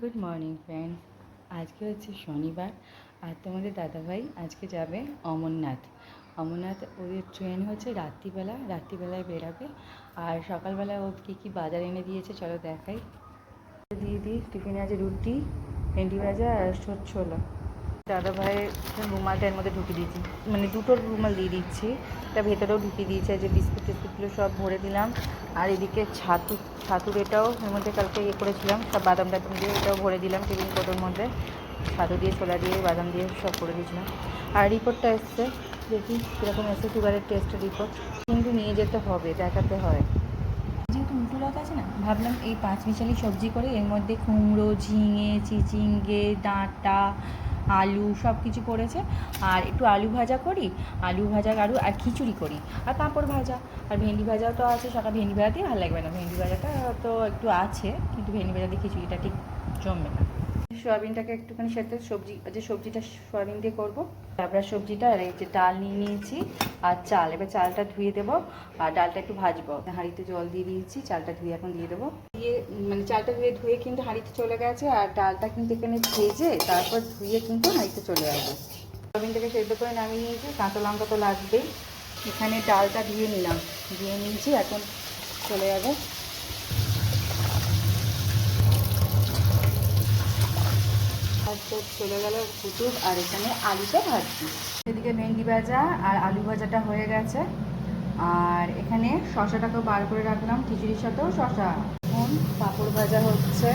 Good morning friends আজকে হচ্ছে শনিবার, আর তোমাদের দাদাভাই আজকে যাবে অমরনাথ। অমরনাথ ওদের ট্রেন হচ্ছে রাত্রিবেলা, রাত্রিবেলায় বেরাবে। আর সকালবেলা ও কী কী বাজার এনে দিয়েছে, চলো দেখাই। দিয়ে দিই টিফিনে আছে রুটি, ভেন্ডি ভাজা আর ছোট ছোলা। দাদা ভাইয়ের রুমালটা এর মধ্যে ঢুকিয়ে দিয়েছি। মানে দুটো রুমাল দিয়ে দিচ্ছি। এটা ভেতরেও ঢুকিয়ে দিয়েছে যে বিস্কুট টিস্কুটগুলো সব ভরে দিলাম। আর এদিকে ছাতু, ছাতুর এটাও এর মধ্যে কালকে ইয়ে করেছিলাম, সব বাদাম টাদাম দিয়ে এটাও ভরে দিলাম টিফিন কোটোর মধ্যে। ছাতু দিয়ে, ছোলা দিয়ে, বাদাম দিয়ে সব করে দিয়েছিলাম। আর রিপোর্টটা এসছে, দেখি কীরকম এসছে, সুগারের টেস্টের রিপোর্ট কিন্তু নিয়ে যেতে হবে, দেখাতে হয়। যেহেতু উল্টো রথ আছে না, ভাবলাম এই পাঁচ মিশালি সবজি করে এর মধ্যে কুমড়ো, ঝিঙে, চিচিঙ্গে, ডাঁটা আলু সব কিছু করেছে। আর একটু আলু ভাজা করি, আলু ভাজা, আলু আর খিচুড়ি করি। আর পাঁপড় ভাজা, আর ভেন্ডি ভাজাও তো আছে, সকাল ভেন্ডি ভাজাতেই ভালো লাগবে না। ভেন্ডি ভাজাটা তো একটু আছে, কিন্তু ভেন্ডি ভাজাতে খিচুড়িটা ঠিক জমবে না। সোয়াবিনটাকে একটুখানি সাথে সবজি যে সবজিটা সোয়াবিন দিয়ে করব। তারপরে সবজিটা আর এই যে ডাল নিয়ে নিয়েছি আর চাল। এবার চালটা ধুয়ে দেবো আর ডালটা একটু ভাজবো। হাঁড়িতে জল দিয়ে দিয়েছি, চালটা ধুয়ে এখন দিয়ে দেবো। দিয়ে মানে চালটা ধুয়ে ধুয়ে কিন্তু হাঁড়িতে চলে গেছে আর ডালটা কিন্তু এখানে ভেজে তারপর ধুয়ে কিন্তু হাঁড়িতে চলে আসবে। সোয়াবিনটাকে সেদ্ধ করে নামিয়ে নিয়েছি, কাঁচা লঙ্কা তো লাগবেই। এখানে ডালটা ধুয়ে নিলাম, ধুয়ে নিয়েছি, এখন চলে যাবে। তো চলে গেল পুতুর আর এখানে আলুটা ভাজছি। এদিকে ভেন্ডি ভাজা আর আলু ভাজাটা হয়ে গেছে। আর এখানে শশাটাকেও বার করে রাখলাম, খিচুড়ির সাথেও শশা এখন পাঁপড় ভাজা হচ্ছে।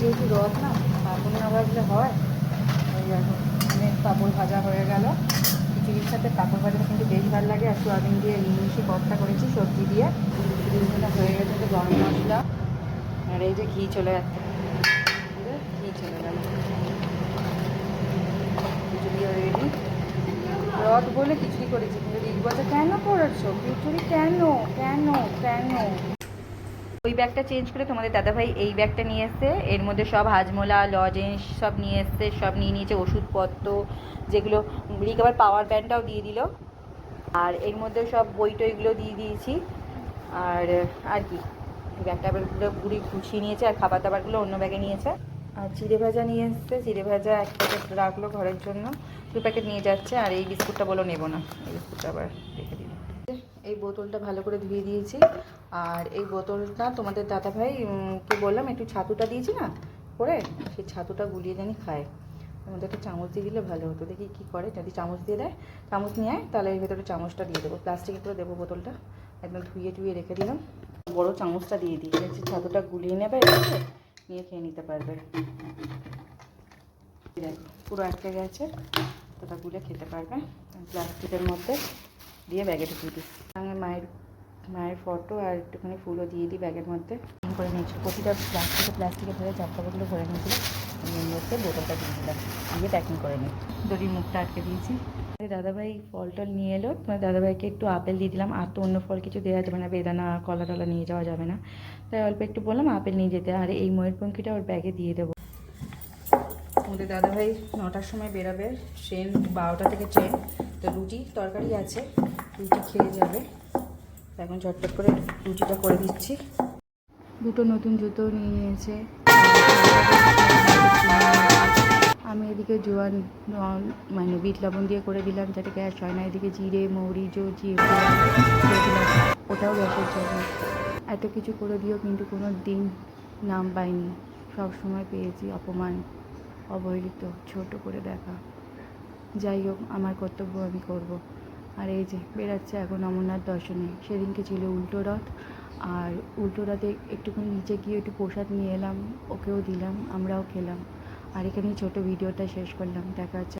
যেহেতু রথ না, পাঁপড় না ভাজলে হয়। ওই দেখো পাঁপড় ভাজা হয়ে গেল। খিচুড়ির সাথে পাঁপড় ভাজাটা কিন্তু বেশ ভালো লাগে। আর সোয়াবিন দিয়ে নিমিশে কর্তা করেছি, সবজি দিয়ে। হয়ে গেছে গরম মশলা। আর এই যে ঘি চলে যাচ্ছে। রথ বলে খিচুড়ি করেছি, কিন্তু রিক বলছে, কেন করেছ? খিচুড়ি কেন? কেন? কেন? ওই ব্যাগটা চেঞ্জ করে তোমাদের দাদাভাই এই ব্যাগটা নিয়ে এসছে। এর মধ্যে সব হাজমোলা লজেন্স সব নিয়ে এসছে, সব নিয়ে নিয়েছে ওষুধপত্র, যেগুলো রিক আবার পাওয়ার ব্যান্ডটাও দিয়ে দিল। আর এর মধ্যে সব বই টইগুলো দিয়ে দিয়েছি। আর আর কি? ব্যাগটা ব্যাগগুলো পুরি গুছিয়ে নিয়েছে, আর খাবার দাবারগুলো অন্য ব্যাগে নিয়েছে। আর চিড়ে ভাজা নিয়ে এসছে। চিড়ে ভাজা এক প্যাকেট রাখল ঘরের জন্য। দু প্যাকেট নিয়ে যাচ্ছে আর এই বিস্কুটটা বলো নেব না। এই বিস্কুটটা আবার রেখে দিল এই বোতলটা ভালো করে ধুয়ে দিয়েছি। আর এই বোতলটা তোমাদের দাদাভাই কি বললাম, একটু ছাতুটা দিয়েছি না করে? সেই ছাতুটা গুলিয়ে জানি খায়। মধ্যে একটা চামচ দিয়ে দিলে ভালো হতো। দেখি কী করে। যদি চামচ দিয়ে দেয়, চামচ নিয়ে আয়, তাহলে এর ভেতরে চামচটা দিয়ে দেবো। প্লাস্টিকে করে দেবো বোতলটা। একদম ধুয়ে টুয়ে রেখে দিলাম। বড় চামচটা দিয়ে দিই। ছাতুটা গুলিয়ে নেবে নিয়ে খেয়ে নিতে পারবে। পুরো আটকে গেছে তোটা গুলে খেতে পারবে। প্লাস্টিকের মধ্যে দিয়ে ব্যাগে ঢুকিয়ে দিই মায়ের মায়ের ফটো আর একটুখানি ফুলও দিয়ে দিই ব্যাগের মধ্যে। করে নিয়েছি। প্রতিটা প্লাস্টিকে প্লাস্টিকে ধরে চাপটাগুলো ভরে নিয়েছিল আমি এর মধ্যে বোতলটা দিয়ে দিলাম। দিয়ে প্যাকিং করে নিই। দড়ির মুখটা আটকে দিয়েছি। দাদাভাই ফল টল নিয়ে এলো। তোমার দাদাভাইকে একটু আপেল দিয়ে দিলাম। আর তো অন্য ফল কিছু দেওয়া যাবে না। বেদানা, কলা টলা নিয়ে যাওয়া যাবে না। তাই অল্প একটু বললাম আপেল নিয়ে যেতে। আর এই ময়ূরপঙ্খিটা ওর ব্যাগে দিয়ে দেবো। আমাদের দাদাভাই নটার সময় বেরাবে। ট্রেন বারোটা থেকে ট্রেন। তো রুটি তরকারি আছে। রুটি খেয়ে যাবে। এখন ঝটপট করে রুটিটা করে দিচ্ছি। দুটো নতুন জুতো নিয়ে নিয়েছে। আমি এদিকে জোয়ান মানে বিট লবণ দিয়ে করে দিলাম, যাতে গ্যাস হয় না। এদিকে জিরে, মৌরি করে দিলাম। ওটাও গ্যাসের জন্য। এত কিছু করে দিও কিন্তু কোনো দিন নাম পাইনি। সব সময় পেয়েছি অপমান, অবহেলিত, ছোট করে দেখা। যাই হোক, আমার কর্তব্য আমি করব। আর এই যে বেরাচ্ছে এখন অমরনাথ দর্শনে। সেদিনকে ছিল উল্টো রথ, আর উল্টো রথে একটুখানি নিচে গিয়ে একটু প্রসাদ নিয়ে এলাম, ওকেও দিলাম, আমরাও খেলাম। আর এখানেই ছোটো ভিডিওটা শেষ করলাম। দেখা হচ্ছে